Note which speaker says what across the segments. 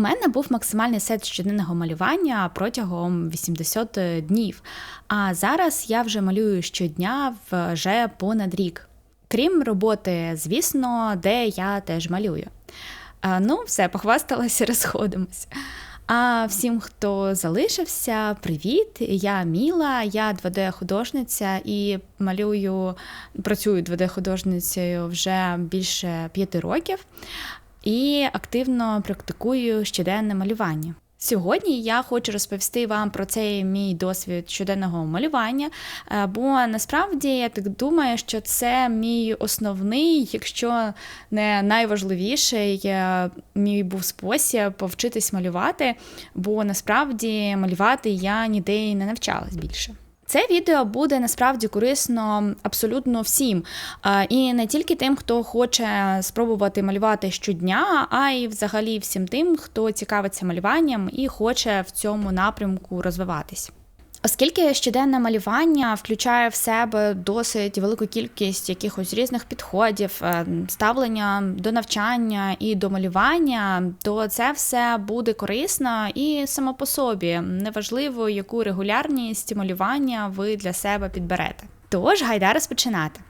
Speaker 1: мене був максимальний сет щоденного малювання протягом 80 днів. А зараз я вже малюю щодня вже понад рік. Крім роботи, звісно, де я теж малюю. Ну, все, похвасталася, розходимось. А всім, хто залишився, привіт! Я Міла, я 2D-художниця і малюю, працюю 2D-художницею вже більше п'яти років і активно практикую щоденне малювання. Сьогодні я хочу розповісти вам про цей мій досвід щоденного малювання, е, бо насправді я так думаю, що це мій основний, якщо не найважливіший, е, мій був спосіб повчитись малювати, бо насправді малювати я ніде і не навчалась більше. Це відео буде насправді корисно абсолютно всім. І не тільки тим, хто хоче спробувати малювати щодня, а й взагалі всім тим, хто цікавиться малюванням і хоче в цьому напрямку розвиватись. Оскільки щоденне малювання включає в себе досить велику кількість якихось різних підходів, е, ставлення до навчання і до малювання, то це все буде корисно і само по собі неважливо, яку регулярність малювання ви для себе підберете. Тож гайда розпочинати.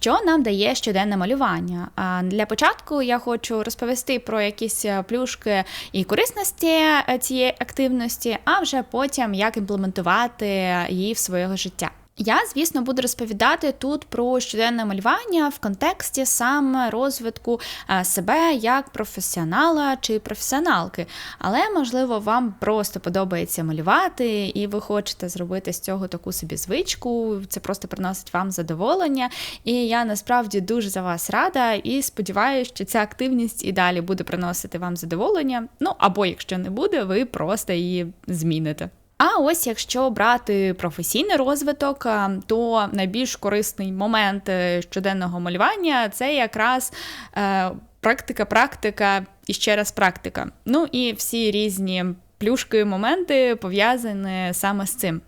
Speaker 1: Що нам дає щоденне малювання? Для початку я хочу розповісти про якісь е, плюшки і корисності е, цієї активності, а вже потім як імплементувати її в своє життя. Я, звісно, буду розповідати тут про щоденне малювання в контексті саме розвитку е, себе як професіонала чи професіоналки. Але, можливо, вам просто подобається малювати, і ви хочете зробити з цього таку собі звичку. Це просто приносить вам задоволення. І я насправді дуже за вас рада і сподіваюся, що ця активність і далі буде приносити вам задоволення. Ну або якщо не буде, ви просто її зміните. А ось якщо брати професійний розвиток, е, то найбільш корисний момент е, щоденного малювання це якраз е, практика, практика і ще раз практика. Ну і всі різні плюшки, моменти пов'язані саме з цим.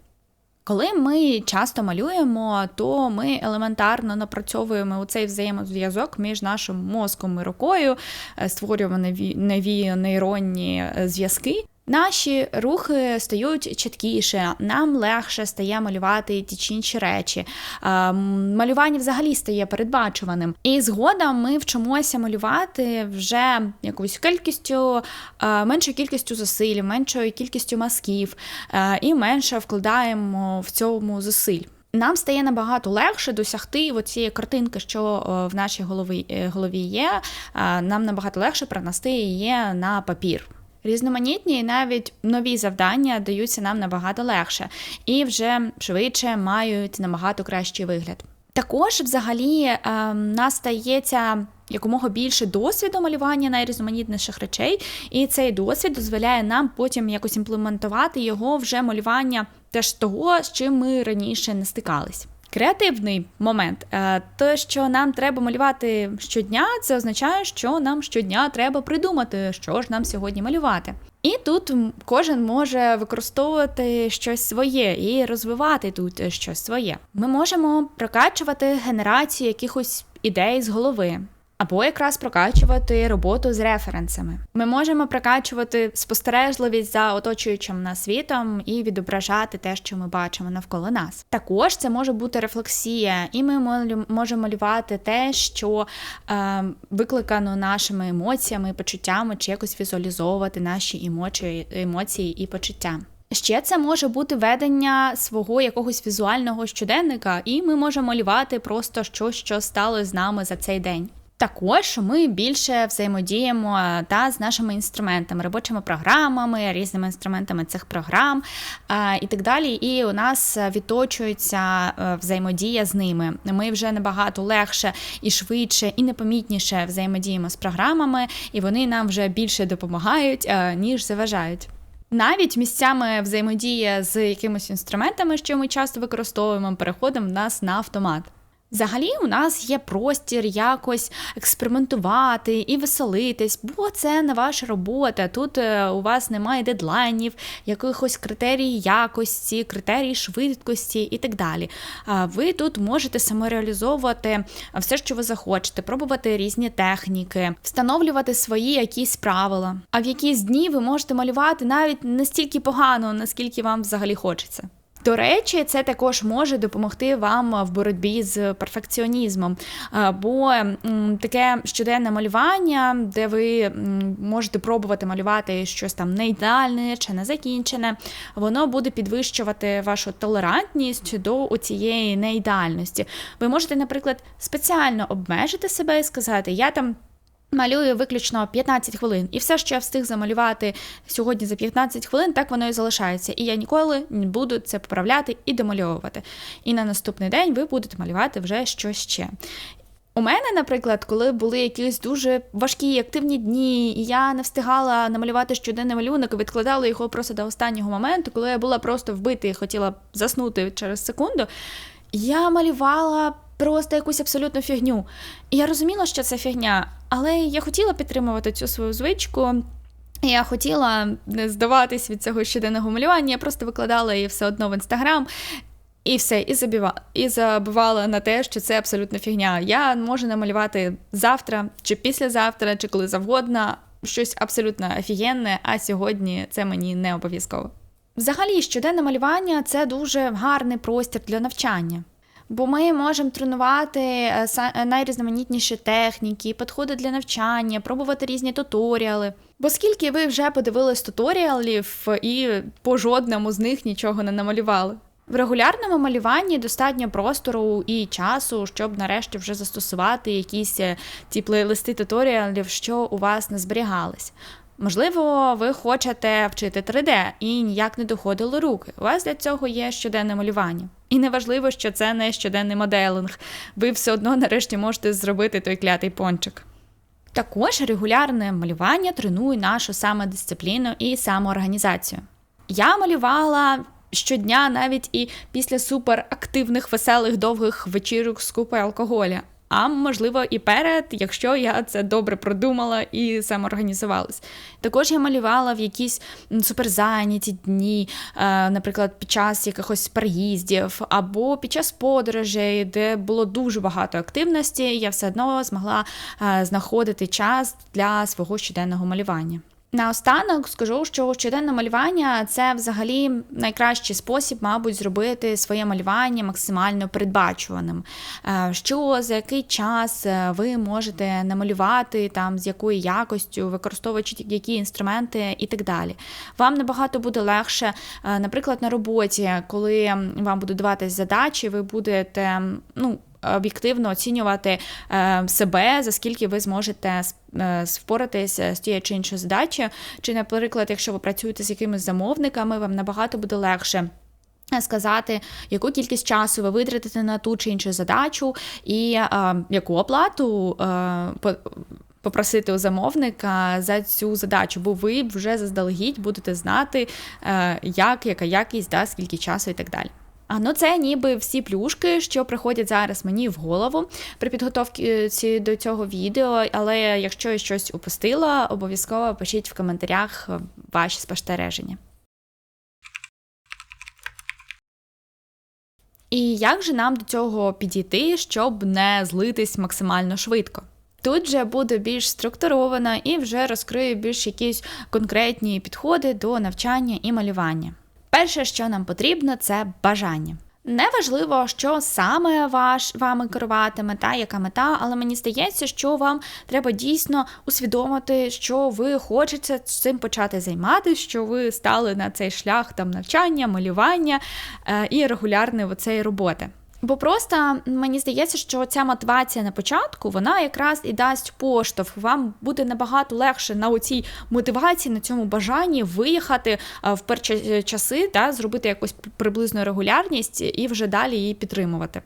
Speaker 1: Коли ми часто малюємо, то ми елементарно напрацьовуємо цей взаємозв'язок між нашим мозком і рукою, створюємо нові нові нейронні зв'язки. Наші рухи стають чіткіше, нам легше стає малювати ті чи інші речі. Малювання взагалі стає передбачуваним. І згодом ми вчимося малювати вже якоюсь кількістю, меншою кількістю зусиль, меншою кількістю мазків і менше вкладаємо в цьому зусиль. Нам стає набагато легше досягти цієї картинки, що в нашій голові е, голові є. Нам набагато легше принести її на папір. Різноманітні і навіть нові завдання даються нам набагато легше і вже швидше мають набагато кращий вигляд. Також, взагалі, е, нас стається якомога більше досвіду малювання найрізноманітніших речей, і цей досвід дозволяє нам потім якось імплементувати його вже малювання теж того, з чим ми раніше не стикались. Креативний момент. Е, те, що нам треба малювати щодня, це означає, що нам щодня треба придумати, що ж нам сьогодні малювати. І тут кожен може використовувати щось своє і розвивати тут щось своє. Ми можемо прокачувати генерацію якихось ідей з голови або якраз прокачувати роботу з референсами. Ми можемо прокачувати спостережливість за оточуючим нас світом і відображати те, що ми бачимо навколо нас. Також це може бути рефлексія, і ми можемо малювати те, що е, викликано нашими емоціями, почуттями, чи якось візуалізовувати наші емоції, емоції і почуття. Ще це може бути ведення свого якогось візуального щоденника, і ми можемо малювати просто щось, що стало з нами за цей день. Також ми більше взаємодіємо е, та з нашими інструментами, робочими програмами, різними інструментами цих програм е, і так далі. І у нас відточується е, взаємодія з ними. Ми вже набагато легше і швидше, і непомітніше взаємодіємо з програмами, і вони нам вже більше допомагають, ніж заважають. Навіть місцями взаємодія з якимись інструментами, що ми часто використовуємо, переходимо в нас на автомат. Взагалі, у нас є простір якось експериментувати і веселитись, бо це не ваша робота. Тут е, у вас немає дедлайнів, якихось критерій якості, критерій швидкості і так далі. Ви тут можете самореалізовувати все, що ви захочете, пробувати різні техніки, встановлювати свої якісь правила. А в якісь дні ви можете малювати навіть настільки погано, наскільки вам взагалі хочеться. До речі, це також може допомогти вам в боротьбі з перфекціонізмом, бо таке щоденне малювання, де ви можете пробувати малювати щось там не ідеальне чи не закінчене, воно буде підвищувати вашу толерантність до цієї неідеальності. Ви можете, наприклад, спеціально обмежити себе і сказати, я там. Малюю виключно 15 хвилин, і все, що я встиг замалювати сьогодні за 15 хвилин, так воно і залишається. І я ніколи не буду це поправляти і домальовувати. І на наступний день ви будете малювати вже щось ще. У мене, наприклад, коли були якісь дуже важкі активні дні, і я не встигала намалювати щоденний малюнок, і відкладала його просто до останнього моменту, коли я була просто вбита і хотіла заснути через секунду, я малювала просто якусь абсолютну фігню. І я розуміла, що це фігня, але я хотіла підтримувати цю свою звичку. Я хотіла не здаватись від цього щоденного малювання, я просто викладала її все одно в інстаграм. І все, і забіва, і забивала на те, що це абсолютно фігня. Я можу намалювати завтра, чи післязавтра, чи коли завгодно, щось абсолютно офігенне, а сьогодні це мені не обов'язково. Взагалі, щоденне малювання це дуже гарний простір для навчання. Бо ми можемо тренувати е, е, найрізноманітніші техніки, підходи для навчання, пробувати різні туторіали. Бо скільки ви вже подивились туторіалів і по жодному з них нічого не намалювали. В регулярному малюванні достатньо простору і часу, щоб нарешті вже застосувати якісь е, ті плейлисти туторіалів, що у вас не зберігались. Можливо, ви хочете вчити 3D і ніяк не доходили руки. У вас для цього є щоденне малювання. І неважливо, що це не щоденний моделинг. Ви все одно нарешті можете зробити той клятий пончик. Також регулярне малювання тренує нашу самодисципліну і самоорганізацію. Я малювала щодня, навіть і після суперактивних, веселих, довгих вечірок з купою алкоголя а можливо і перед, якщо я це добре продумала і самоорганізувалась. Також я малювала в якісь суперзайняті дні, е, наприклад, під час якихось переїздів або під час подорожей, де було дуже багато активності, я все одно змогла е, знаходити час для свого щоденного малювання. Наостанок скажу, що щоденне малювання це взагалі найкращий спосіб, мабуть, зробити своє малювання максимально передбачуваним. Е, що за який час е, ви можете намалювати, там з якою якостю, використовуючи які інструменти і так далі. Вам набагато буде легше, е, наприклад, на роботі, коли вам будуть даватись задачі, ви будете ну об'єктивно оцінювати е, себе, за скільки ви зможете е, впоратися з тією чи іншою задачею. Чи, наприклад, якщо ви працюєте з якимись замовниками, вам набагато буде легше. Сказати, яку кількість часу ви витратите на ту чи іншу задачу, і е, яку оплату е, попросити у замовника за цю задачу, бо ви вже заздалегідь будете знати, е, як, яка якість, да, скільки часу і так далі. А ну це ніби всі плюшки, що приходять зараз мені в голову при підготовці до цього відео. Але якщо я щось упустила, обов'язково пишіть в коментарях ваші спостереження. І як же нам до цього підійти, щоб не злитись максимально швидко? Тут же буду більш структурована і вже розкрию більш якісь конкретні підходи до навчання і малювання. Перше, що нам потрібно, це бажання. Неважливо, що саме ваш вами керуватиме, та яка мета, але мені здається, що вам треба дійсно усвідомити, що ви хочете цим почати займатися, що ви стали на цей шлях там навчання, малювання е, і регулярної цієї роботи. Бо просто мені здається, що ця мотивація на початку вона якраз і дасть поштовх. Вам буде набагато легше на оцій мотивації, на цьому бажанні виїхати в перші часи, та зробити якусь приблизну регулярність і вже далі її підтримувати.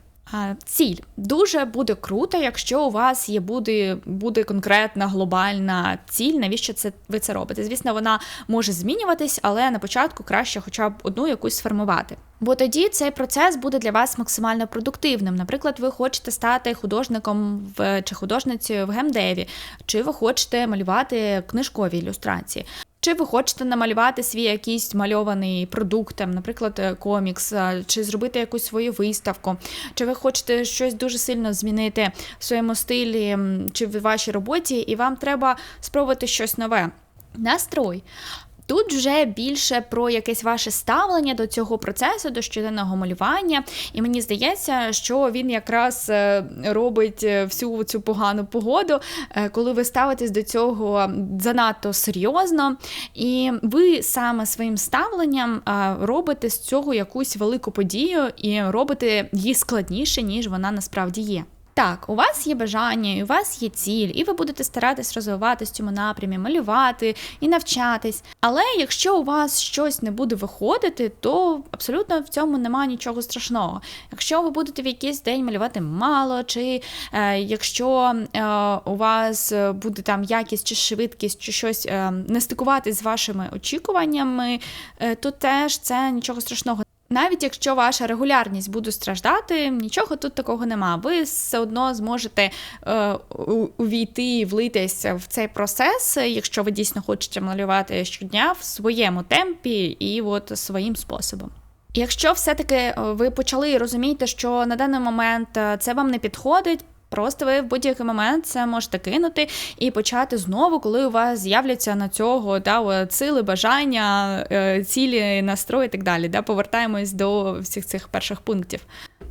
Speaker 1: Ціль дуже буде круто, якщо у вас є буде буде конкретна глобальна ціль, навіщо це ви це робите? Звісно, вона може змінюватись, але на початку краще, хоча б одну якусь сформувати. Бо тоді цей процес буде для вас максимально продуктивним. Наприклад, ви хочете стати художником в чи художницею в гемдеві, чи ви хочете малювати книжкові ілюстрації. Чи ви хочете намалювати свій якийсь мальований продукт, там, наприклад, е, комікс, е, чи зробити якусь свою виставку, чи ви хочете щось дуже сильно змінити в своєму стилі чи в вашій роботі, і вам треба спробувати щось нове. Настрой. Тут вже більше про якесь ваше ставлення до цього процесу, до щоденного малювання, і мені здається, що він якраз е, робить е, всю цю погану погоду, е, коли ви ставитесь до цього занадто серйозно, і ви саме своїм ставленням робите з цього якусь велику подію і робите її складніше, ніж вона насправді є. Так, у вас є бажання, і у вас є ціль, і ви будете старатись розвиватись в цьому напрямі, малювати і навчатись. Але якщо у вас щось не буде виходити, то абсолютно в цьому немає нічого страшного. Якщо ви будете в якийсь день малювати мало, чи е, якщо е, у вас буде там якість чи швидкість, чи щось е, не стикуватись з вашими очікуваннями, е, то теж це нічого страшного. Навіть якщо ваша регулярність буде страждати, нічого тут такого нема. Ви все одно зможете е, увійти влитися в цей процес, якщо ви дійсно хочете малювати щодня в своєму темпі і от своїм способом. Якщо все-таки ви почали розуміти, що на даний момент е, це вам не підходить, Просто ви в будь-який момент це можете кинути і почати знову, коли у вас з'являться на цього да, сили, бажання, е, цілі, настрої і так далі. Да, Повертаємось до всіх цих перших пунктів.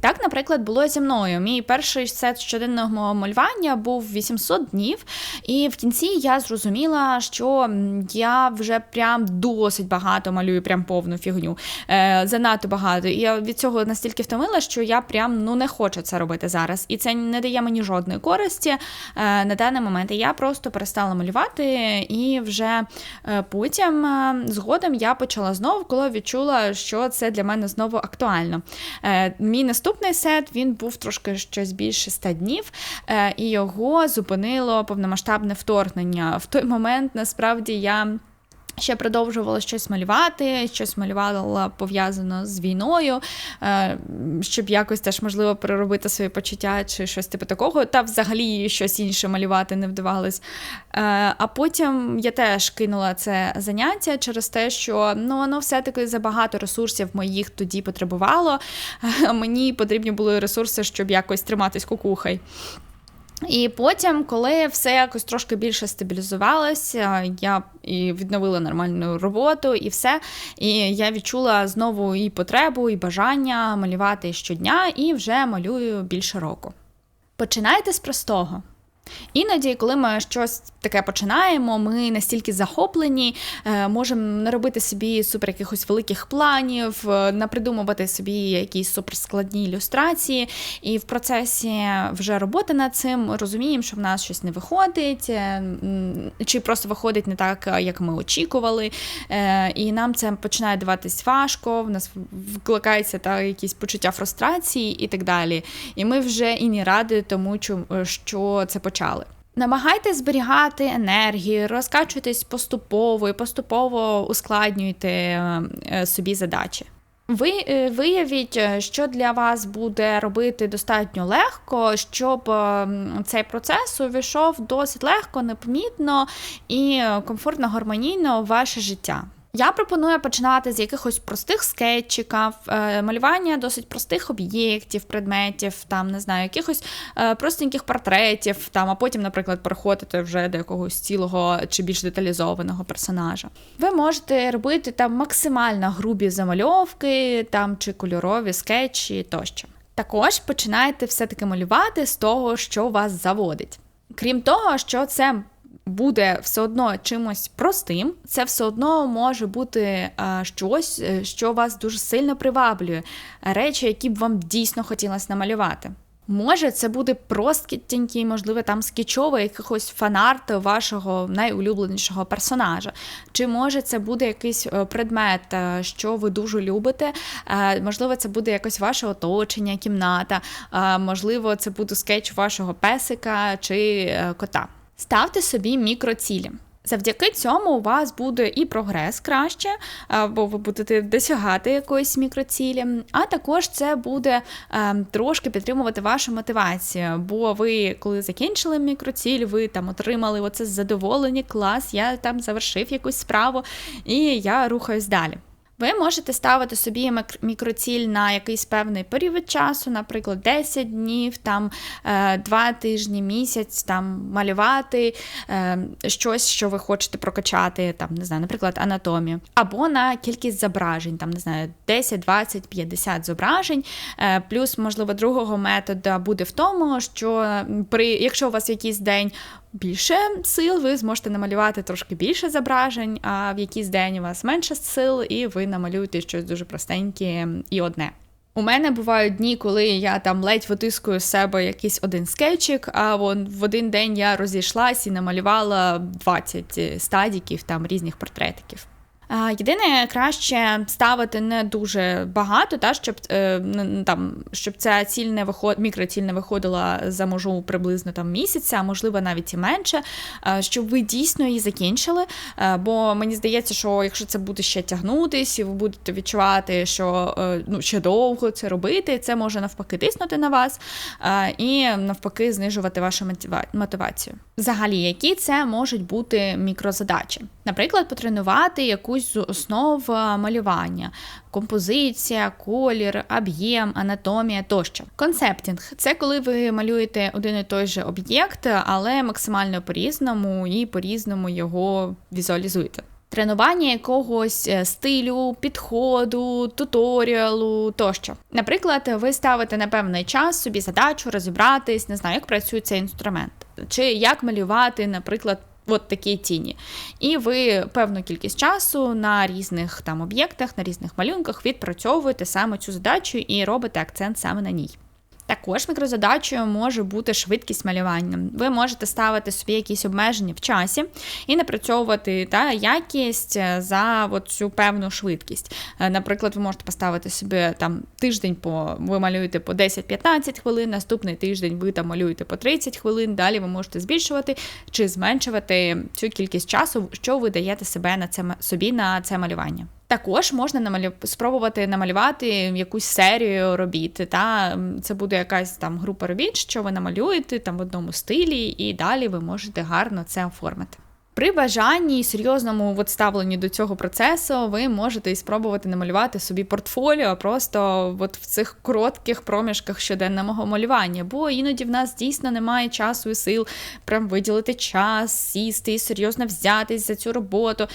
Speaker 1: Так, наприклад, було зі мною. Мій перший сет щоденного малювання був 800 днів, і в кінці я зрозуміла, що я вже прям досить багато малюю, прям повну фігню. Е, Занадто багато. І я від цього настільки втомила, що я прям ну не хочу це робити зараз. І це не дає мені жодної користі е, на даний момент. І я просто перестала малювати, і вже е, потім е, згодом я почала знову, коли відчула, що це для мене знову актуально. Е, Мій наступ наступний сет він був трошки щось більше 100 днів, е, і його зупинило повномасштабне вторгнення. В той момент насправді я. Ще продовжувала щось малювати, щось малювала пов'язано з війною, е, щоб якось теж можливо переробити свої почуття чи щось типу такого, та взагалі щось інше малювати не вдавалось. Е, а потім я теж кинула це заняття через те, що ну воно все-таки забагато ресурсів моїх тоді потребувало. Мені потрібні були ресурси, щоб якось триматись кукухай. І потім, коли все якось трошки більше стабілізувалося, я і відновила нормальну роботу і все. І я відчула знову і потребу, і бажання малювати щодня, і вже малюю більше року. Починайте з простого. Іноді, коли ми щось таке починаємо, ми настільки захоплені, е, можемо не робити собі супер якихось великих планів, е, напридумувати собі якісь суперскладні ілюстрації, і в процесі вже роботи над цим розуміємо, що в нас щось не виходить, е, чи просто виходить не так, як ми очікували. І нам це починає даватись важко, в нас викликається та якісь почуття фрустрації і так далі. І ми вже і не раді тому, що це починає почали. Намагайтесь зберігати енергію, розкачуйтесь поступово і поступово ускладнюйте е, собі задачі. Ви е, виявіть, е, що для вас буде робити достатньо легко, щоб цей процес увійшов досить легко, непомітно і комфортно гармонійно в ваше життя. Я пропоную починати з якихось простих скетчиків, е, малювання досить простих об'єктів, предметів, там не знаю, якихось е, простеньких портретів, там, а потім, наприклад, переходити вже до якогось цілого чи більш деталізованого персонажа. Ви можете робити там максимально грубі замальовки, там чи кольорові скетчі тощо. Також починайте все-таки малювати з того, що вас заводить. Крім того, що це буде все одно чимось простим, це все одно може бути щось, е, що вас дуже сильно приваблює, речі, які б вам дійсно хотілося намалювати. Може, це буде простенький, можливо, там скетчовий якихось фанарт вашого найулюбленішого персонажа. Чи може це буде якийсь е, предмет, е, що ви дуже любите? Е, можливо, це буде якось ваше оточення, кімната, можливо, це буде скетч вашого песика чи кота. Ставте собі мікроцілі. Завдяки цьому у вас буде і прогрес краще, бо ви будете досягати якоїсь мікроцілі, а також це буде е, трошки підтримувати вашу мотивацію. Бо ви, коли закінчили мікроціль, ви там отримали оце задоволення, клас, я там завершив якусь справу, і я рухаюсь далі. Ви можете ставити собі мікроціль на якийсь певний період часу, наприклад, 10 днів, там 2 е, тижні, місяць, там малювати е, щось, що ви хочете прокачати, там, не знаю, наприклад, анатомію. Або на кількість зображень, там, не знаю, 10, 20, 50 зображень. Е, плюс, можливо, другого методу буде в тому, що при, якщо у вас якийсь день більше сил, ви зможете намалювати трошки більше зображень, а в якийсь день у вас менше сил, і ви намалюєте щось дуже простеньке і одне. У мене бувають дні, коли я там ледь витискую з себе якийсь один скетчик, а вон в один день я розійшлась і намалювала 20 стадіків там різних портретиків. Єдине, краще ставити не дуже багато, та, щоб е, там, щоб ця ціль не виход... мікроціль не виходила за можу приблизно там місяця, а можливо навіть і менше, щоб ви дійсно її закінчили. Бо мені здається, що якщо це буде ще тягнутись, і ви будете відчувати, що е, ну, ще довго це робити, це може навпаки тиснути на вас і навпаки знижувати вашу мотивацію. Взагалі, які це можуть бути мікрозадачі? Наприклад, потренувати якусь з основ е, малювання, композиція, колір, об'єм, анатомія тощо. Концептінг це коли ви малюєте один і той же об'єкт, але максимально по-різному і по-різному його візуалізуєте. Тренування якогось е, стилю, підходу, туторіалу тощо. Наприклад, ви ставите на певний час собі задачу розібратись, не знаю, як працює цей інструмент, чи як малювати, наприклад, от такі тіні. І ви певну кількість часу на різних там об'єктах, на різних малюнках відпрацьовуєте саме цю задачу і робите акцент саме на ній. Також мікрозадачею може бути швидкість малювання. Ви можете ставити собі якісь обмеження в часі і напрацьовувати та, якість е, за цю певну швидкість. Е, наприклад, ви можете поставити собі там тиждень по ви малюєте по 10-15 хвилин, наступний тиждень ви там малюєте по 30 хвилин, далі ви можете збільшувати чи зменшувати цю кількість часу, що ви даєте себе на це собі на це малювання. Також можна намалю... спробувати намалювати якусь серію робіт. Та Це буде якась там група робіт, що ви намалюєте там в одному стилі, і далі ви можете гарно це оформити. При бажанні і серйозному от ставленні до цього процесу ви можете і спробувати намалювати собі портфоліо просто от в цих коротких проміжках щоденного малювання, бо іноді в нас дійсно немає часу і сил прям виділити час, сісти і серйозно взятись за цю роботу. Е,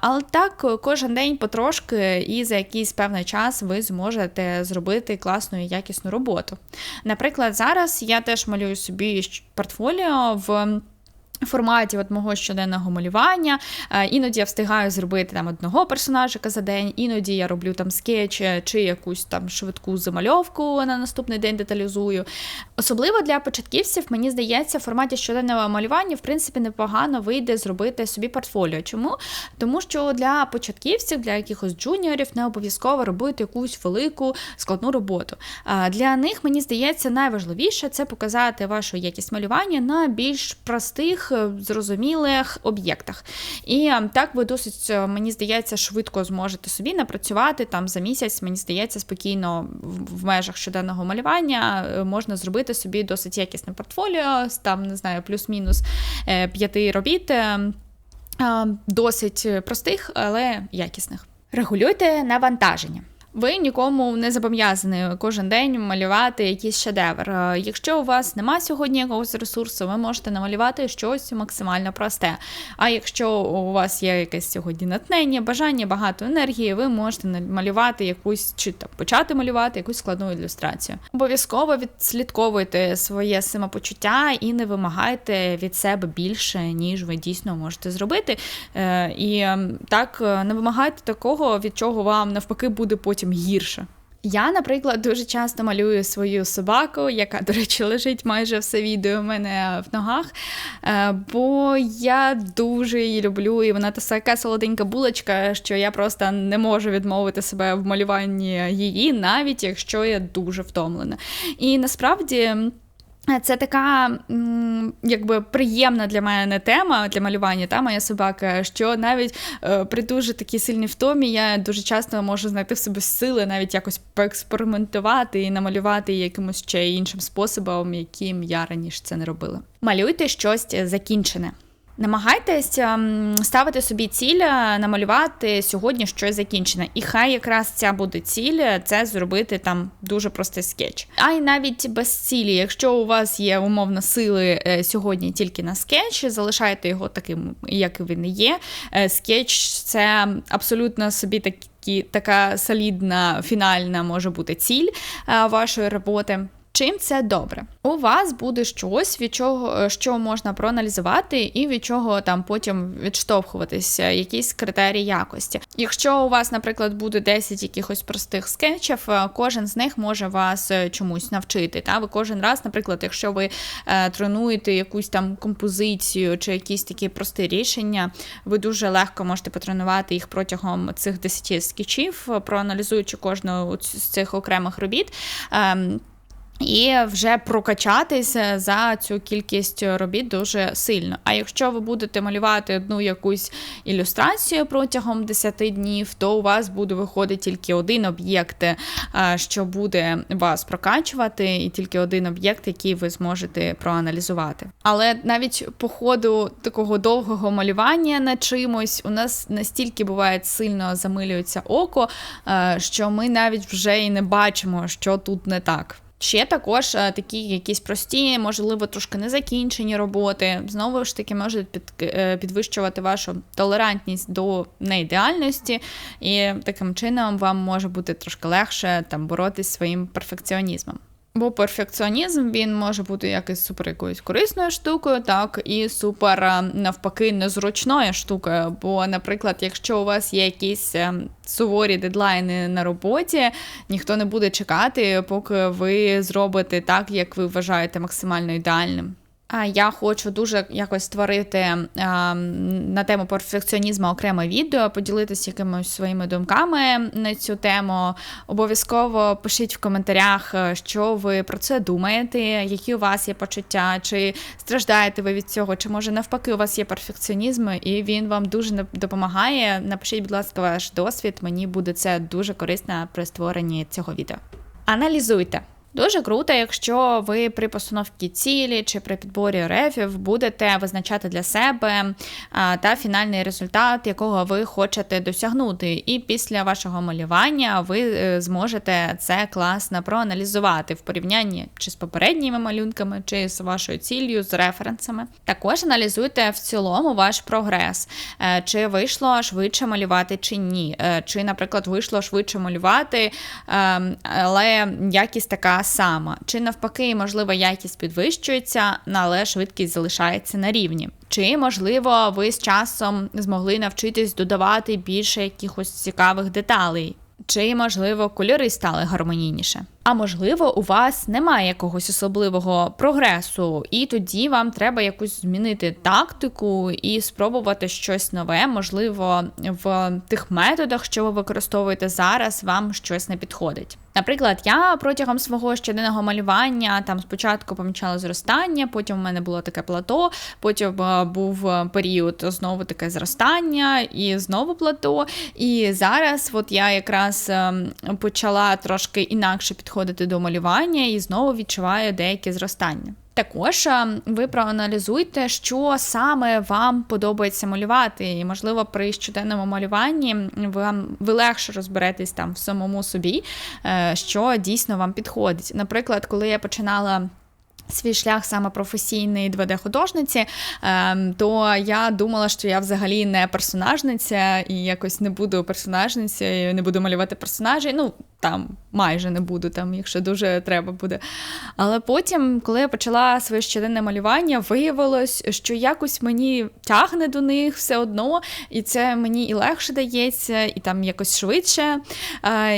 Speaker 1: але так, кожен день потрошки і за якийсь певний час ви зможете зробити класну і якісну роботу. Наприклад, зараз я теж малюю собі портфоліо в форматі от мого щоденного малювання. Е, іноді я встигаю зробити там одного персонажика за день, іноді я роблю там скетч чи якусь там швидку замальовку на наступний день деталізую. Особливо для початківців, мені здається, в форматі щоденного малювання, в принципі, непогано вийде зробити собі портфоліо. Чому? Тому що для початківців, для якихось джуніорів не обов'язково робити якусь велику складну роботу. Е, для них, мені здається, найважливіше це показати вашу якість малювання на більш простих. Е, зрозумілих об'єктах. І е, так ви досить, е, мені здається, швидко зможете собі напрацювати там за місяць, мені здається, спокійно в межах щоденного малювання можна зробити собі досить якісне портфоліо, там, не знаю, плюс-мінус п'яти робіт. Досить простих, але якісних. Регулюйте навантаження. Ви нікому не зобов'язані кожен день малювати якийсь шедевр. Е, якщо у вас нема сьогодні якогось ресурсу, ви можете намалювати щось максимально просте. А якщо у вас є якесь сьогодні натхнення, бажання, багато енергії, ви можете малювати якусь чи там почати малювати якусь складну ілюстрацію. Обов'язково відслідковуйте своє самопочуття і не вимагайте від себе більше, ніж ви дійсно можете зробити. Е, і так е, не вимагайте такого, від чого вам навпаки буде потім потім гірше. Я, наприклад, дуже часто малюю свою собаку, яка, до речі, лежить майже все відео у мене в ногах. Е, бо я дуже її люблю, і вона така солоденька булочка, що я просто не можу відмовити себе в малюванні її, навіть якщо я дуже втомлена. І насправді. Це така якби приємна для мене тема для малювання, та моя собака, що навіть е, при дуже такій сильній втомі я дуже часто можу знайти в собі сили, навіть якось поекспериментувати і намалювати якимось ще іншим способом, яким я раніше це не робила. Малюйте щось закінчене. Намагайтесь ем, ставити собі ціль, е, намалювати сьогодні щось закінчене. І хай якраз ця буде ціль, е, це зробити там дуже простий скетч. А й навіть без цілі, якщо у вас є умовно сили е, сьогодні тільки на скетч, залишайте його таким, як він є. Скетч це абсолютно собі такі, така солідна фінальна може бути ціль вашої роботи. Чим це добре? У вас буде щось, від чого е, що можна проаналізувати, і від чого там потім відштовхуватися, якісь критерії якості. Якщо у вас, наприклад, буде 10 якихось простих скетчів, е, кожен з них може вас е, чомусь навчити. Та ви кожен раз, наприклад, якщо ви тренуєте якусь там композицію чи якісь такі прості рішення, ви дуже легко можете потренувати їх протягом цих 10 скетчів, проаналізуючи кожну з цих окремих робіт. І вже прокачатися за цю кількість робіт дуже сильно. А якщо ви будете малювати одну якусь ілюстрацію протягом 10 днів, то у вас буде виходити тільки один об'єкт, е, що буде вас прокачувати, і тільки один об'єкт, який ви зможете проаналізувати. Але навіть по ходу такого довгого малювання на чимось у нас настільки буває сильно замилюється око, е, що ми навіть вже і не бачимо, що тут не так. Ще також е, такі якісь прості, можливо, трошки незакінчені роботи. Знову ж таки, можуть е, підвищувати вашу толерантність до неідеальності, і таким чином вам може бути трошки легше там боротись своїм перфекціонізмом. Бо перфекціонізм він може бути як і супер якоюсь корисною штукою, так і супер е, навпаки незручною штукою. Бо, наприклад, якщо у вас є якісь е, суворі дедлайни на роботі, ніхто не буде чекати, поки ви зробите так, як ви вважаєте максимально ідеальним. Я хочу дуже якось створити на тему перфекціонізму окреме відео, поділитися якимись своїми думками на цю тему. Обов'язково пишіть в коментарях, е, що ви про це думаєте, які у вас є почуття, чи страждаєте ви від цього, чи може навпаки у вас є перфекціонізм, і він вам дуже допомагає. Напишіть, будь ласка, ваш досвід. Мені буде це дуже корисно при створенні цього відео. Аналізуйте. Дуже круто, якщо ви при постановці цілі чи при підборі рефів будете визначати для себе та фінальний результат, якого ви хочете досягнути. І після вашого малювання ви е, зможете це класно проаналізувати в порівнянні чи з попередніми малюнками, чи з вашою ціллю, з референсами. Також аналізуйте в цілому ваш прогрес, е, чи вийшло швидше малювати, чи ні. Е, чи, наприклад, вийшло швидше малювати, ем, але якість така сама, чи навпаки, можливо, якість підвищується, але швидкість залишається на рівні. Чи, можливо, ви з часом змогли навчитись додавати більше якихось цікавих деталей, чи, можливо, кольори стали гармонійніше. А можливо, у вас немає якогось особливого прогресу, і тоді вам треба якусь змінити тактику і спробувати щось нове. Можливо, в тих методах, що ви використовуєте зараз, вам щось не підходить. Наприклад, я протягом свого щоденного малювання там спочатку помічала зростання, потім у мене було таке плато, потім е, був період знову таке зростання і знову плато. І зараз, от я якраз ем, почала трошки інакше підходити підходити до малювання і знову відчуваю деяке зростання. Також ви проаналізуйте, що саме вам подобається малювати, і, можливо, при щоденному малюванні вам ви легше розберетесь там в самому собі, е, що дійсно вам підходить. Наприклад, коли я починала. Свій шлях саме професійний 2D-художниці, ем, то я думала, що я взагалі не персонажниця і якось не буду персонажницею, не буду малювати персонажі. Ну, там майже не буду, там, якщо дуже треба буде. Але потім, коли я почала своє щоденне малювання, виявилось, що якось мені тягне до них все одно, і це мені і легше дається, і там якось швидше.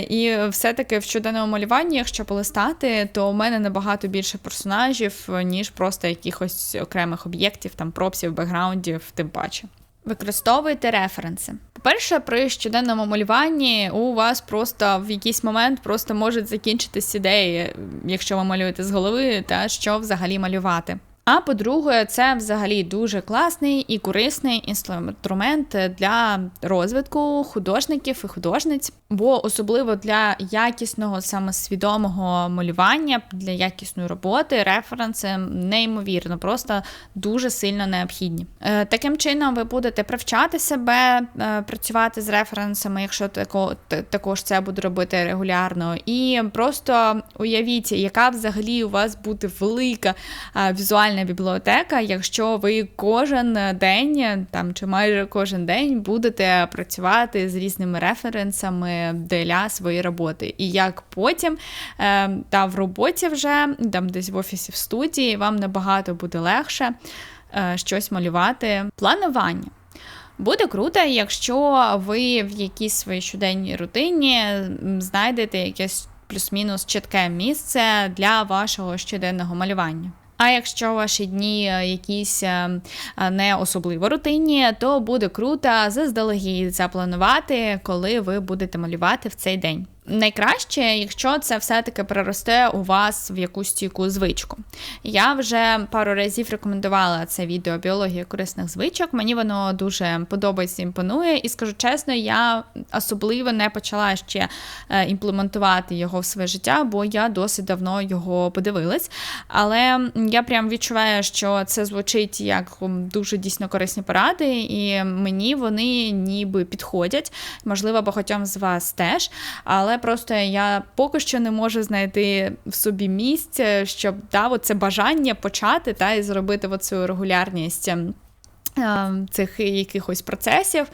Speaker 1: І все-таки в щоденному малюванні, якщо полистати, то у мене набагато більше персонажів, ніж просто якихось окремих об'єктів, там пропсів, бекграундів, тим паче. Використовуйте референси. По-перше, при щоденному малюванні у вас просто в якийсь момент просто можуть закінчитись ідеї, якщо ви малюєте з голови, та що взагалі малювати. А по-друге, це взагалі дуже класний і корисний інструмент для розвитку художників і художниць, бо особливо для якісного самосвідомого малювання, для якісної роботи, референси неймовірно, просто дуже сильно необхідні. Е, таким чином, ви будете привчати себе, е, працювати з референсами, якщо також це буде робити регулярно, і просто уявіть, яка взагалі у вас буде велика е, візуальна ідеальна бібліотека, якщо ви кожен день там чи майже кожен день будете працювати з різними референсами для своєї роботи. І як потім е, та в роботі вже там десь в офісі в студії вам набагато буде легше е, щось малювати. Планування. Буде круто, якщо ви в якійсь своїй щоденній рутині знайдете якесь плюс-мінус чітке місце для вашого щоденного малювання. А якщо ваші дні е, якісь е, е, не особливо рутинні, то буде круто заздалегідь запланувати, коли ви будете малювати в цей день. Найкраще, якщо це все-таки переросте у вас в якусь стійку звичку. Я вже пару разів рекомендувала це відео біологія корисних звичок. Мені воно дуже подобається, імпонує, і скажу чесно, я особливо не почала ще е, імплементувати його в своє життя, бо я досить давно його подивилась. Але я прям відчуваю, що це звучить як дуже дійсно корисні поради, і мені вони ніби підходять. Можливо, багатьом з вас теж. Але але просто я поки що не можу знайти в собі місце, щоб да, це бажання почати та і зробити оцю регулярність ем, цих якихось процесів.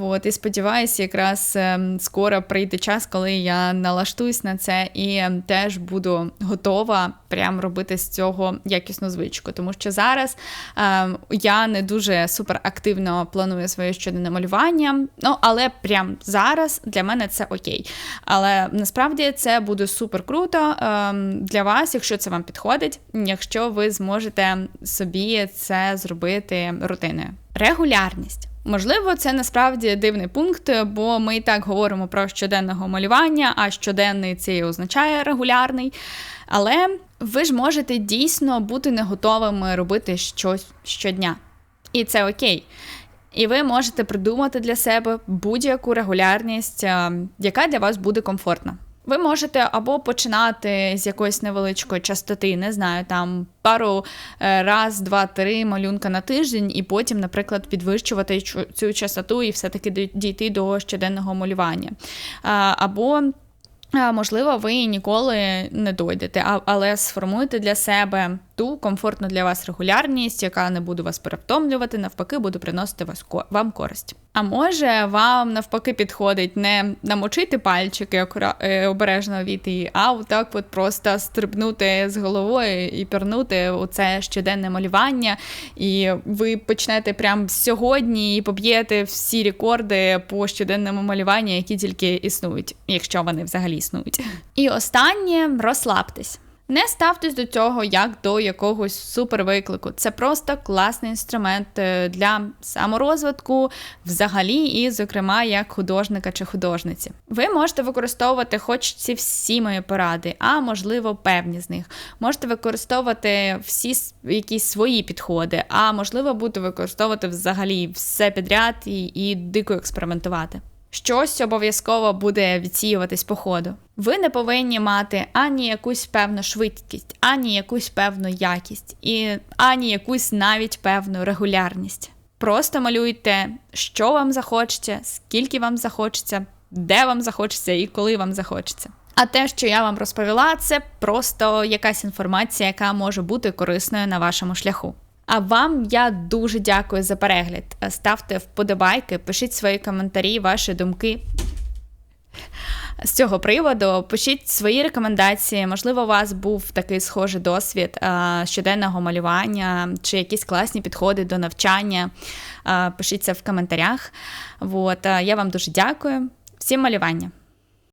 Speaker 1: От, І сподіваюся, якраз ем, скоро прийде час, коли я налаштуюсь на це і ем, теж буду готова прям робити з цього якісну звичку. Тому що зараз е, я не дуже суперактивно планую своє щоденне малювання, ну але прям зараз для мене це окей. Але насправді це буде супер круто для вас, якщо це вам підходить, якщо ви зможете собі це зробити рутиною. Регулярність. Можливо, це насправді дивний пункт, бо ми і так говоримо про щоденного малювання, а щоденний це означає регулярний. Але ви ж можете дійсно бути не готовими робити щось щодня. І це окей. І ви можете придумати для себе будь-яку регулярність, яка для вас буде комфортна. Ви можете або починати з якоїсь невеличкої частоти, не знаю, там пару е, раз, два, три малюнка на тиждень, і потім, наприклад, підвищувати цю частоту і все-таки дійти до щоденного малювання. Або Можливо, ви ніколи не дойдете, але сформуйте для себе ту комфортну для вас регулярність, яка не буде вас перевтомлювати, навпаки, буде приносити вас вам користь. А може вам навпаки підходить не намочити пальчики е, обережно віти, а отак от просто стрибнути з головою і пірнути у це щоденне малювання, і ви почнете прямо сьогодні і поб'єте всі рекорди по щоденному малюванню, які тільки існують, якщо вони взагалі існують. І останнє розслабтесь. Не ставтесь до цього як до якогось супервиклику. Це просто класний інструмент е, для саморозвитку, взагалі, і, зокрема, як художника чи художниці. Ви можете використовувати хоч ці всі мої поради, а можливо, певні з них. Можете використовувати всі якісь свої підходи, а можливо, будете використовувати взагалі все підряд і, і дико експериментувати щось обов'язково буде відсіюватись по ходу. Ви не повинні мати ані якусь певну швидкість, ані якусь певну якість, і ані якусь навіть певну регулярність. Просто малюйте, що вам захочеться, скільки вам захочеться, де вам захочеться і коли вам захочеться. А те, що я вам розповіла, це просто якась інформація, яка може бути корисною на вашому шляху. А вам я дуже дякую за перегляд. Ставте вподобайки, пишіть свої коментарі, ваші думки. з цього приводу. Пишіть свої рекомендації. Можливо, у вас був такий схожий досвід щоденного малювання чи якісь класні підходи до навчання. Пишіть це в коментарях. От, я вам дуже дякую. Всім малювання!